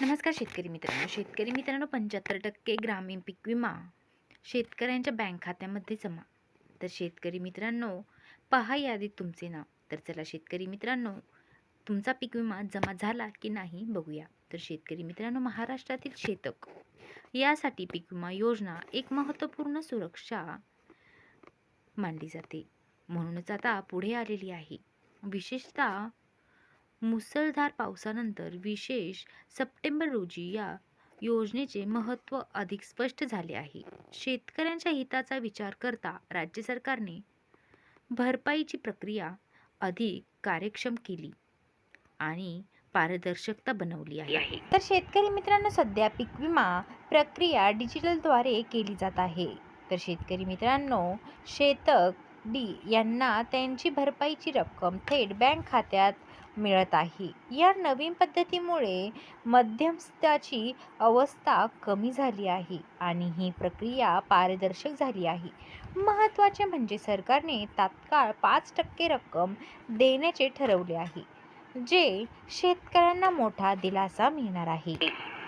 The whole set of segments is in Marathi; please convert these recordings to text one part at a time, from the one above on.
नमस्कार शेतकरी मित्रांनो. शेतकरी मित्रांनो पंच्याहत्तर टक्के ग्रामीण पीक विमा शेतकऱ्यांच्या बँक खात्यामध्ये जमा. तर शेतकरी मित्रांनो पहा यादीत तुमचे नाव. तर चला शेतकरी मित्रांनो तुमचा पीक विमा जमा झाला की नाही बघूया. तर शेतकरी मित्रांनो महाराष्ट्रातील शेतक यासाठी पीक विमा योजना एक महत्त्वपूर्ण सुरक्षा मानली जाते. म्हणूनच आता पुढे आलेली आहे. विशेषतः मुसळधार पावसानंतर विशेष सप्टेंबर रोजी या योजनेचे महत्त्व अधिक स्पष्ट झाले आहे. शेतकऱ्यांच्या हिताचा विचार करता राज्य सरकारने भरपाईची प्रक्रिया अधिक कार्यक्षम केली आणि पारदर्शकता बनवली आहे. तर शेतकरी मित्रांनो सध्या पीक विमा प्रक्रिया डिजिटलद्वारे केली जात आहे. तर शेतकरी मित्रांनो शेतक डी यांना त्यांची भरपाईची रक्कम थेट बँक खात्यात मिळत आहे. या नवीन पद्धतीमुळे मध्यस्थाची अवस्था कमी झाली आहे आणि ही प्रक्रिया पारदर्शक झाली आहे. महत्त्वाचे म्हणजे सरकारने तात्काळ पाच टक्के रक्कम देण्याचे ठरवले आहे जे शेतकऱ्यांना मोठा दिलासा मिळणार आहे.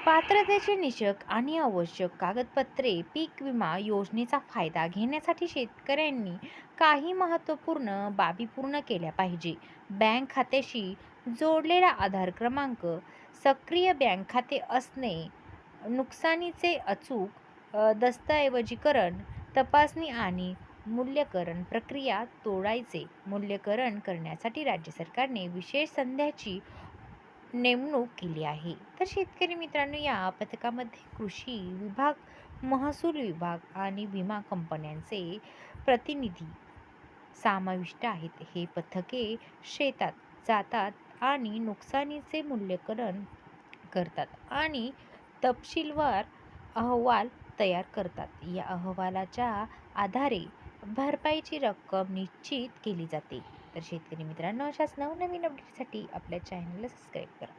पात्रतेचे निषक आणि आवश्यक कागदपत्रे पीक विमा योजनेचा फायदा घेण्यासाठी शेतकऱ्यांनी काही महत्त्वपूर्ण बाबी पूर्ण केल्या पाहिजे. बँक खात्याशी जोडलेला आधार क्रमांक सक्रिय बँक खाते असणे नुकसानीचे अचूक दस्तऐवजीकरण तपासणी आणि मूल्यकरण प्रक्रिया तोडायचे मूल्यकरण करण्यासाठी राज्य सरकारने विशेष संध्याची नेमणूक केली आहे. तर शेतकरी मित्रांनो या पथकामध्ये कृषी विभाग महसूल विभाग आणि विमा कंपन्यांचे प्रतिनिधी समाविष्ट आहेत. हे पथके शेतात जातात आणि नुकसानीचे मूल्यकरण करतात आणि तपशीलवार अहवाल तयार करतात. या अहवालाच्या आधारे भरपाईची रक्कम निश्चित केली जाते. तर शेतकरी मित्रांनो अशाच नवनवीन अपडेटसाठी आपल्या चॅनलला सबस्क्राईब करा.